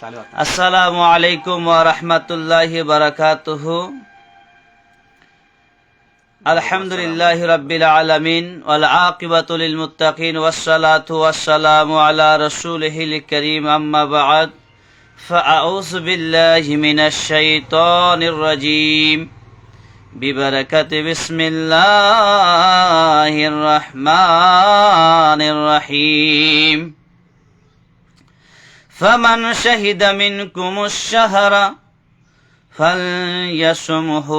চালু আসসালামু আলাইকুম ওয়া রাহমাতুল্লাহি বারাকাতুহু আলহামদুলিল্লাহি রাব্বিল আলামিন ওয়াল আকিবাতু লিল মুত্তাকিন ওয়াস সালাতু ওয়াস সালামু আলা রাসূলিহিল কারীম আম্মা বা'দ فأعوذ بالله من الشيطان الرجيم ببركة بسم الله الرحمن الرحيم فمن شهد منكم الشهر فليصمه.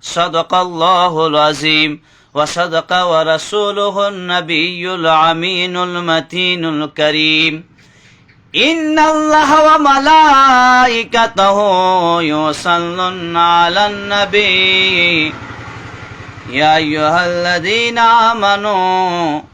صدق الله العظيم. وصدق ورسوله النبي العمين المتين الكريم. إن الله وملائكته يصلون على النبي. يا أيها الذين آمنوا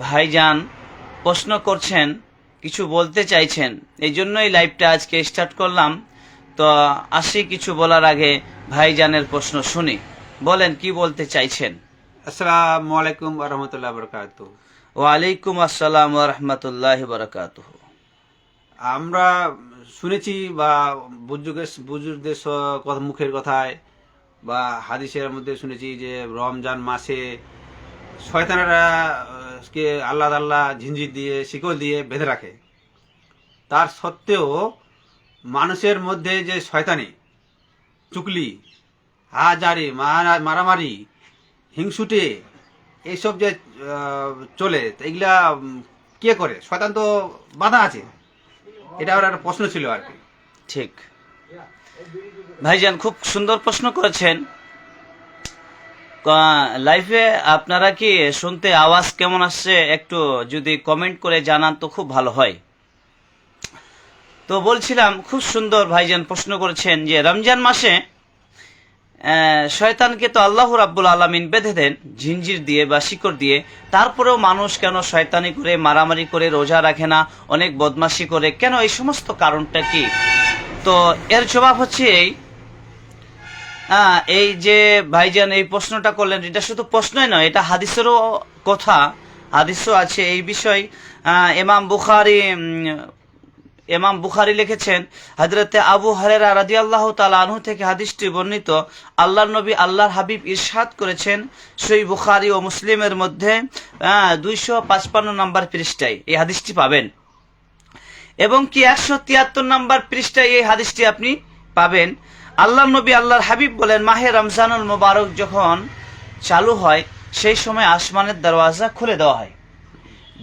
ভাইজান প্রশ্ন করছেন কিছু বলতে চাইছেন। এই জন্যই লাইভটা আজকে স্টার্ট করলাম। তো আসি কিছু বলার আগে ভাইজানের প্রশ্ন শুনি। বলেন কি বলতে চাইছেন? আসসালামু আলাইকুম রাহমাতুল্লাহি ওয়া বারাকাতুহু। ওয়ালাইকুম আসসালাম রহমতুল্লাহ বরকাত আমরা শুনেছি বা বুজুর্গের বুজুর্গদের কথা মুখের কথায় বা হাদিসের মধ্যে শুনেছি যে রমজান মাসে শয়তানেরা কে আল্লাহ আল্লাহ ঝিঞ্জির দিয়ে, শিকল দিয়ে বেঁধে রাখে। তার সত্ত্বেও মানুষের মধ্যে যে শয়তানি, চুকলি, হাজারি, মারা- মারামারি, হিংসুটে এইসব যে চলে এগুলা কে করে? শয়তান তো বাধা আছে। এটা আমার একটা প্রশ্ন ছিল আর কি। ঠিক। ভাইজান খুব সুন্দর প্রশ্ন করেছেন। লাইফে আপনারা কি শুনতে আওয়াজ কেমন আসছে? একটু যদি কমেন্ট করে জানান তো খুব ভালো হয়। তো বলছিলাম, খুব সুন্দর ভাইজান প্রশ্ন করেছেন যে, রমজান মাসে শয়তানকে তো আল্লাহ রাব্বুল আলমিন বেঁধে দেন ঝিঞ্জির দিয়ে বা শিকড় দিয়ে। তারপরেও মানুষ কেন শয়তানি করে, মারামারি করে, রোজা রাখে না, অনেক বদমাশি করে? কেন এই সমস্ত কারণটা কি? তো এর জবাব হচ্ছে এই আহ, এই যে ভাইজান এই প্রশ্নটা করলেন এটা শুধু প্রশ্নই নয় এটা হাদিসেরও কথা। হাদিসও আছে এই বিষয়। এমাম বুখারি এমাম বুখারি লিখেছেন হজরতে আবু হরেরা রাজি আল্লাহ আনহু থেকে হাদিসটি বর্ণিত আল্লাহ নবী আল্লাহর হাবিব ইরশাদ করেছেন সই বুখারি ও মুসলিমের মধ্যে দুইশো পাঁচপান্ন নম্বর পৃষ্ঠায়। এই হাদিসটি পাবেন। এবং কি একশো তিয়াত্তর নম্বর পৃষ্ঠায় এই হাদিসটি আপনি পাবেন। আল্লাহ নবী আল্লাহর হাবিব বলেন, মাহে রমজানুল মোবারক যখন চালু হয়, সেই সময় আসমানের দরওয়াজা খুলে দেওয়া হয়,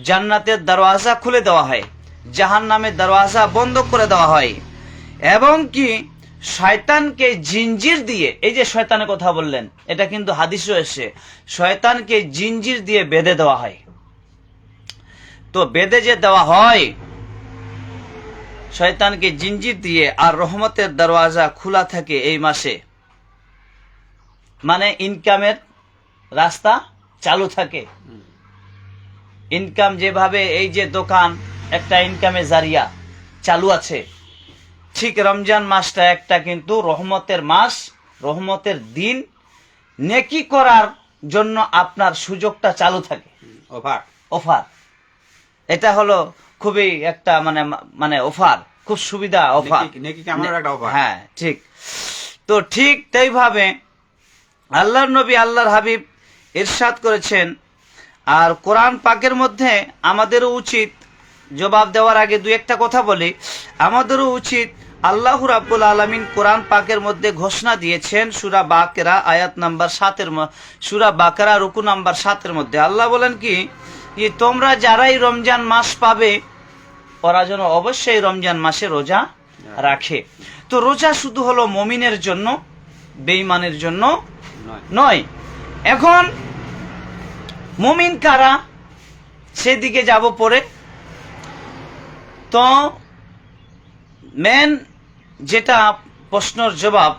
জান্নাতের দরওয়াজা খুলে দেওয়া হয় জাহান নামের দরওয়াজা বন্ধ করে দেওয়া হয়, এবং কি শয়তানকে জিঞ্জির দিয়ে, এই যে শয়তানের কথা বললেন, এটা কিন্তু হাদিসও এসে শয়তানকে জিঞ্জির দিয়ে বেঁধে দেওয়া হয়। তো বেঁধে যে দেওয়া হয় শয়তানকে জিঞ্জির দিয়ে আর রহমতের দরওয়াজা খোলা থাকে এই মাসে। মানে ইনকামের রাস্তা চালু থাকে। ইনকাম যেভাবে এই যে দোকান একটা ইনকামে জারিয়া চালু আছে। ঠিক রমজান মাসটা একটা কিন্তু রহমতের মাস রহমতের দিন। নেকি করার জন্য আপনার সুযোগটা চালু থাকে। Over offer. এটা হলো খুবই একটা মানে মানে অফার খুব সুবিধা অফার। হ্যাঁ ঠিক। তো ঠিক তাইভাবে আল্লাহর নবী আল্লাহর হাবিব ইরশাদ করেছেন আর কোরআন পাকের মধ্যে আমাদেরও উচিত জবাব দেওয়ার আগে দু একটা কথা বলি। আমাদেরও উচিত আল্লাহ রাব্বুল আলামিন কোরআন পাকের মধ্যে ঘোষণা দিয়েছেন সুরা বাকেরা আয়াত নাম্বার সাতের সুরা বাকেরা রুকু নাম্বার সাতের মধ্যে। আল্লাহ বলেন কি যে তোমরা যারাই রমজান মাস পাবে ওরা যেন অবশ্যই রমজান মাসে রোজা রাখে। তো রোজা শুধু হলো মমিনের জন্য বেঈমানের জন্য নয়। নয়। এখন মমিন কারা? সেদিকে যাব পরে। তো মেন যেটা প্রশ্নর জবাব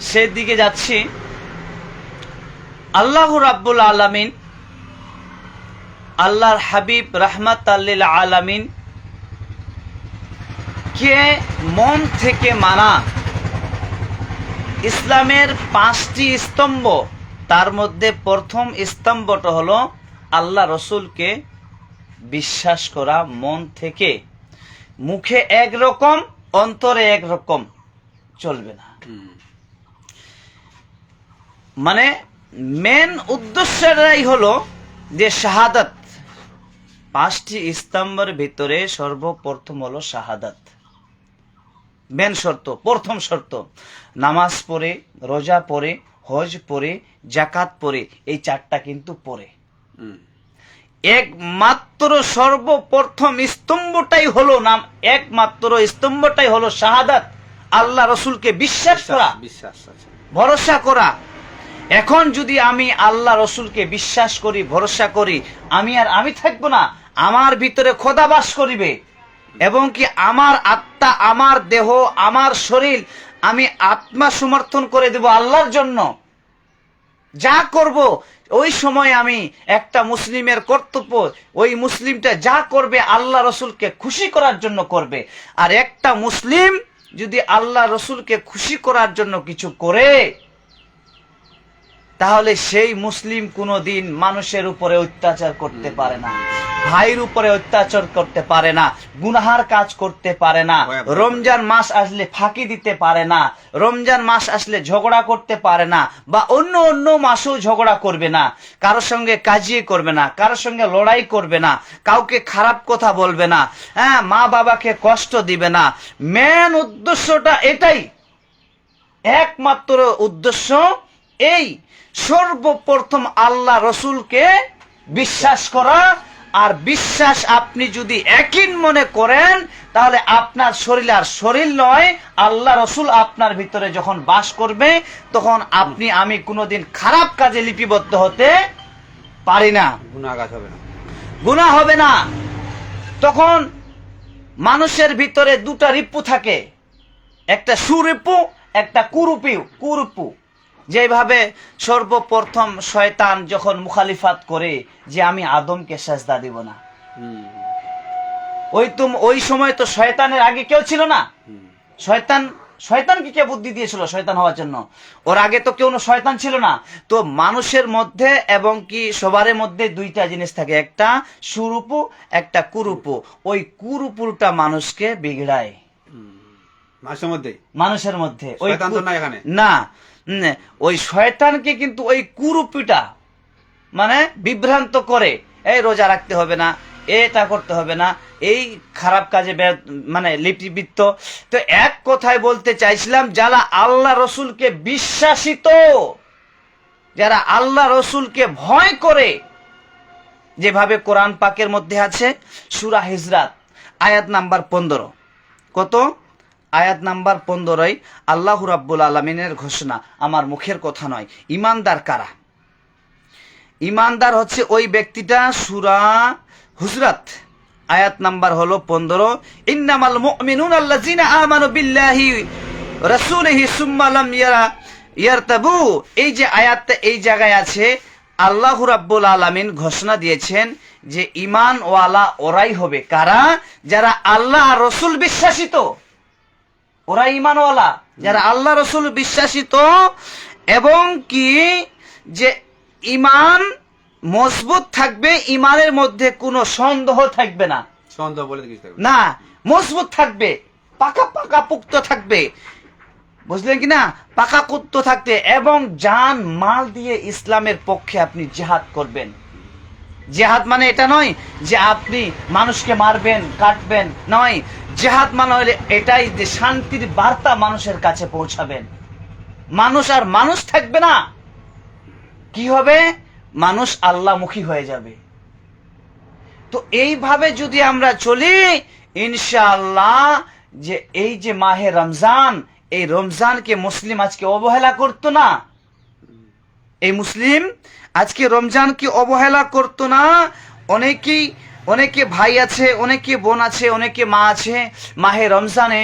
সেদিকে যাচ্ছি। আল্লাহ রাব্বুল আলামিন আল্লাহর হাবিব রহমত আল্লিল আলামিন কে মন থেকে মানা ইসলামের পাঁচটি স্তম্ভ, তার মধ্যে প্রথম স্তম্ভটা হলো আল্লাহ রসুলকে বিশ্বাস করা মন থেকে। মুখে একরকম অন্তরে একরকম চলবে না। মানে মেন উদ্দেশ্যটাই হলো যে শাহাদাত পাঁচটি স্তম্ভের ভিতরে সর্বপ্রথম হলো শাহাদাত। মেন শর্ত প্রথম শর্ত নামাজ পড়ে রোজা পড়ে হজ পড়ে জাকাত পড়ে এই চারটা কিন্তু পড়ে। একমাত্র সর্বপ্রথম স্তম্ভটাই হলো নাম একমাত্র স্তম্ভটাই হলো শাহাদাত। আল্লাহ রসুলকে বিশ্বাস করা বিশ্বাস ভরসা করা। এখন যদি আমি আল্লাহ রসুলকে বিশ্বাস করি ভরসা করি আমি আর আমি থাকব না আমার ভিতরে খোদা বাস করিবে, এবং কি আমার আত্মা, আমার দেহ, আমার শরীর আমি আত্মা সমর্থন করে দেব আল্লাহর জন্য। যা করব, ওই সময় আমি একটা মুসলিমের কর্তব্য, ওই মুসলিমটা যা করবে আল্লাহ রসুলকে খুশি করার জন্য করবে। আর একটা মুসলিম যদি আল্লাহ রসুলকে খুশি করার জন্য কিছু করে, তাহলে সেই মুসলিম কোনোদিন মানুষের উপরে অত্যাচার করতে পারে না। ভাইয়ের উপরে অত্যাচার করতে পারে না গুনাহার কাজ করতে পারে না রমজান মাস আসলে ফাঁকি দিতে পারে না রমজান মাস আসলে ঝগড়া করতে পারে না বা অন্য অন্য মাসেও ঝগড়া করবে না কারোর সঙ্গে কাজিয়ে করবে না কারোর সঙ্গে লড়াই করবে না কাউকে খারাপ কথা বলবে না হ্যাঁ মা বাবাকে কষ্ট দিবে না। মেন উদ্দেশ্যটা এটাই। একমাত্র উদ্দেশ্য এই সর্বপ্রথম আল্লাহ রসুলকে বিশ্বাস করা আর বিশ্বাস আপনি যদি একই মনে করেন তাহলে আপনার শরীর আর শরীর নয় আল্লাহ রসুল আপনার ভিতরে যখন বাস করবে তখন আপনি আমি কোনোদিন খারাপ কাজে লিপিবদ্ধ হতে পারি না। হবে না। গুণা হবে না। তখন মানুষের ভিতরে দুটা রিপু থাকে। একটা সুরিপু একটা কুরুপিউ কুরুপু। যেভাবে সর্বপ্রথম শয়তান যখন মুখালিফাত করে যে আমি আদমকে সাজদা দিব না। ওই তুম ওই সময় তো শয়তানের আগে কেউ ছিল না। শয়তান শয়তানকে কে বুদ্ধি দিয়েছিল শয়তান হওয়ার জন্য? ওর আগে তো কেউ শয়তান ছিল না। তো মানুষের মধ্যে এবং কি সবার মধ্যে দুইটা জিনিস থাকে। একটা সুরূপু একটা কুরুপু। ওই কুরুপুরটা মানুষকে বিগড়ায়। মানুষের মধ্যে? নাই এখানে। না। ওই শয়তানকে কিন্তু ওই কুরুপিটা মানে বিভ্রান্ত করে, এই রোজা রাখতে হবে না এটা করতে হবে না, এই খারাপ কাজে মানে লিপিবৃত্ত। তো এক কথায় বলতে চাইছিলাম, যারা আল্লাহ রসুলকে বিশ্বাসিত, যারা আল্লাহ রসুলকে ভয় করে, যেভাবে কোরআন পাকের মধ্যে আছে, সুরা হিজরাত, আয়াত নাম্বার পনেরো। কত? আয়াত নাম্বার পনেরোই আল্লাহ রাব্বুল আলমিনের ঘোষণা, আমার মুখের কথা নয়। ইমানদার কারা? ইমানদার হচ্ছে ওই ব্যক্তিটা, সুরা হুজরাত। আয়াত নাম্বার হলো পনেরো, ইন্নামাল মুমিনুন আল্লাযিনা আমানু বিল্লাহি রাসূলিহি সুম্মা লাম ইয়ারা ইয়ারতাবু। এই যে আয়াতটা এই জায়গায় আছে, আল্লাহ রাব্বুল আলামিন ঘোষণা দিয়েছেন যে ইমান ওয়ালা ওরাই হবে। কারা? যারা আল্লাহ রসুল বিশ্বাসিত। ওরা ইমানওয়ালা যারা আল্লাহ রসুল বিশ্বাসিত এবং কি যে ইমান মজবুত থাকবে ইমানের মধ্যে কোনো সন্দেহ থাকবে না। সন্দেহ বলে না। মজবুত থাকবে পাকা পাকা পুক্ত থাকবে। বুঝলেন কি না? পাকা পুক্ত থাকতে এবং জান মাল দিয়ে ইসলামের পক্ষে আপনি জেহাদ করবেন। জেহাদ মানে এটা নয় যে আপনি মানুষকে মারবেন কাটবেন নয়। জেহাদ মানে হলে এটাই যে শান্তির বার্তা মানুষের কাছে পৌঁছাবেন। মানুষ আর মানুষ থাকবে না। কি হবে? মানুষ আল্লাহমুখী হয়ে যাবে। তো এইভাবে যদি আমরা চলি, ইনশাআল্লাহ যে এই যে মাহে রমজান, এই রমজানকে মুসলিম আজকে অবহেলা করতো না। এই মুসলিম আজকে রমজানকে অবহেলা করতো না। অনেকেই অনেকে ভাই আছে অনেকে বোন আছে অনেকে মা আছে। মাহে রমজানে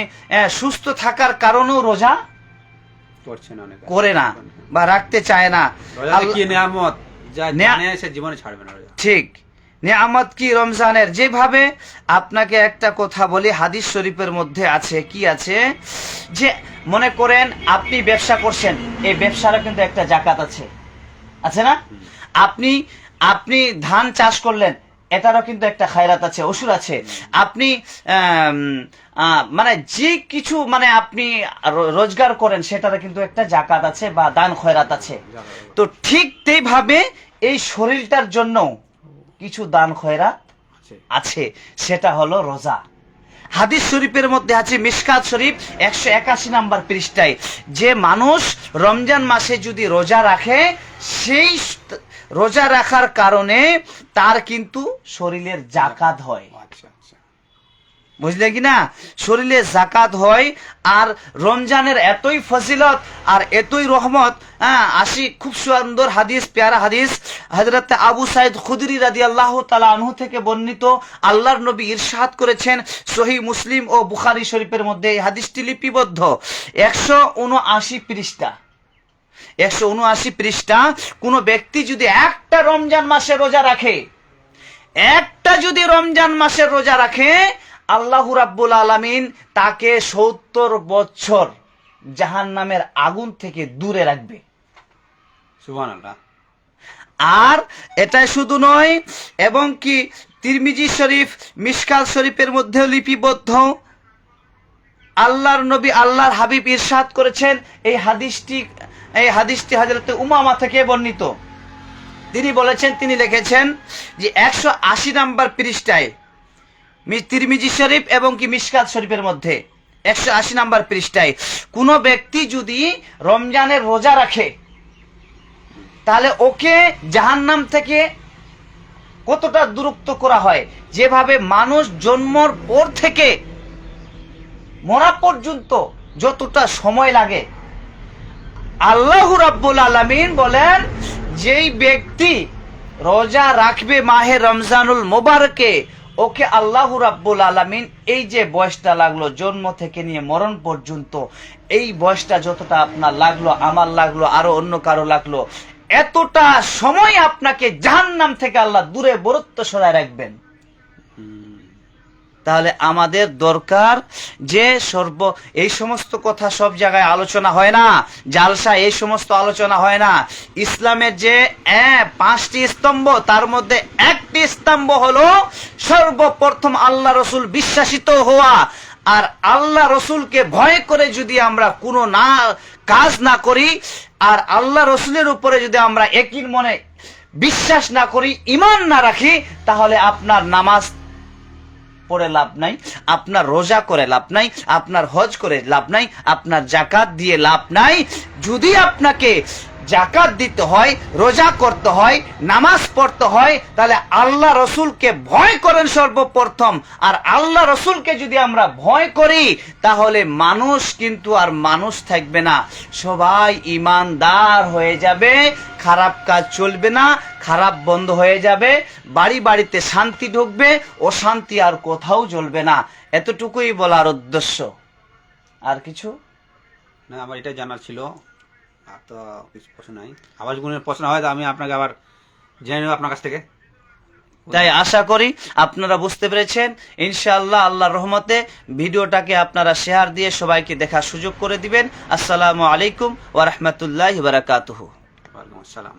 সুস্থ থাকার কারণেও রোজা করছে না করে না বা রাখতে চায় না। জীবনে ছাড়বে না ঠিক। নিয়ামত কি রমজানের? যেভাবে আপনাকে একটা কথা বলি হাদিস শরীফের মধ্যে আছে কি আছে? যে মনে করেন আপনি ব্যবসা করছেন এই ব্যবসারও কিন্তু একটা জাকাত আছে। আছে না? আপনি আপনি ধান চাষ করলেন এটারও কিন্তু একটা খায়রাত আছে ওষুধ আছে। আপনি মানে যে কিছু মানে আপনি রোজগার করেন সেটারও কিন্তু একটা জাকাত আছে বা দান খয়রাত আছে। তো ঠিক তেইভাবে এই শরীরটার জন্য কিছু দান খয়রাত আছে। সেটা হলো রোজা। হাদিস শরীফের মধ্যে আছে মিসকাত শরীফ একশো একাশি নাম্বার পৃষ্ঠায়। যে মানুষ রমজান মাসে যদি রোজা রাখে সেই রোজা রাখার কারণে তার কিন্তু শরীরের জাকাত হয়। আচ্ছা আচ্ছা। বুঝলে কি না? শরীরে জাকাত হয় আর রমজানের এতই ফজিলত আর এতই রহমত হ্যাঁ আসি খুব সুন্দর হাদিস পেয়ারা হাদিস। হজরত আবু সাইদ খুদরি রাদি আল্লাহ তালা আনহু থেকে বর্ণিত আল্লাহর নবী ইরশাদ করেছেন সহি মুসলিম ও বুখারি শরীফের মধ্যে এই হাদিসটি লিপিবদ্ধ। একশো উনআশি পৃষ্ঠা। একশো উনআশি পৃষ্ঠা কোনো ব্যক্তি যদি একটা রমজান মাসে রোজা রাখে একটা যদি রমজান মাসের রোজা রাখে আল্লাহ রাব্বুল আলামিন তাকে সত্তর বছর জাহান নামের আগুন থেকে দূরে রাখবে। আর এটাই শুধু নয় এবং কি তিরমিজি শরীফ মিশকাল শরীফের মধ্যেও লিপিবদ্ধ। আল্লাহর নবী আল্লাহর হাবিব ইরশাদ করেছেন এই হাদিসটি এই হাদিসটি হযরত উমামা থেকে বর্ণিত। তিনি বলেছেন, তিনি লিখেছেন যে একশো আশি নাম্বার পৃষ্ঠায় তিরমিজি শরীফ এবং কি মিশকাত শরীফের মধ্যে একশো আশি নাম্বার পৃষ্ঠায় কোনো ব্যক্তি যদি রমজানের রোজা রাখে, তাহলে ওকে জাহান্নাম থেকে কতটা দূরত্ব করা হয়? যেভাবে মানুষ জন্মর পর থেকে মরা পর্যন্ত যতটা সময় লাগে আল্লাহ রাব্বুল আলামিন বলেন, যেই ব্যক্তি রোজা রাখবে মাহে রমজানুল মোবারকে, ওকে আল্লাহ রাব্বুল আলামিন এই যে বয়সটা লাগল, জন্ম থেকে নিয়ে মরণ পর্যন্ত, এই বয়সটা যতটা আপনার লাগল, আমার লাগল, আরও অন্য কারও লাগল, এতটা সময় আপনাকে জাহান্নাম থেকে আল্লাহ দূরে বরত্ব সরায় রাখবেন। তাহলে আমাদের দরকার যে সর্ব, এই সমস্ত কথা সব জায়গায় আলোচনা হয় না, জালসা, এই সমস্ত আলোচনা হয় না। ইসলামের যে পাঁচটি স্তম্ভ, তার মধ্যে একটি স্তম্ভ হলো সর্বপ্রথম আল্লাহ রসুল বিশ্বাসিত হওয়া। আর আল্লাহ রসুলকে ভয় করে যদি আমরা কোনো না, কাজ না করি, আর আল্লাহ রসুলের উপরে যদি আমরা একই মনে বিশ্বাস না করি, ইমান না রাখি, তাহলে আপনার নামাজ পড়ে লাভ নাই, আপনার রোজা করে লাভ নাই, আপনার হজ করে লাভ নাই, আপনার জাকাত দিয়ে লাভ নাই। যদি আপনাকে জাকাত দিতে হয়, রোজা করতে হয়, নামাজ পড়তে হয়, তাহলে আল্লাহ রসুলকে ভয় করেন সর্বপ্রথম। আর আল্লাহ রসুলকে যদি আমরা ভয় করি, তাহলে মানুষ কিন্তু আর মানুষ থাকবে না। সবাই ইমানদার হয়ে যাবে, খারাপ কাজ চলবে না, খারাপ বন্ধ হয়ে যাবে, বাড়ি বাড়িতে শান্তি ঢুকবে, অশান্তি আর কোথাও চলবে না। এতটুকুই বলার উদ্দেশ্য। আর কিছু? না, আমার এটা জানার ছিল। আর তো কিছু প্রশ্ন নাই। আবাস গুণের প্রশ্ন হয় তো আমি আপনাকে আবার জেনে নেব আপনার কাছ থেকে। তাই আশা করি আপনারা বুঝতে পেরেছেন। ইনশাআল্লাহ আল্লাহর রহমতে ভিডিওটাকে আপনারা শেয়ার দিয়ে সবাইকে দেখার সুযোগ করে দিবেন। আসসালামু আলাইকুম ওয়া রাহমাতুল্লাহি ওয়া বারাকাতুহু। ওয়ালাইকুম আসসালাম।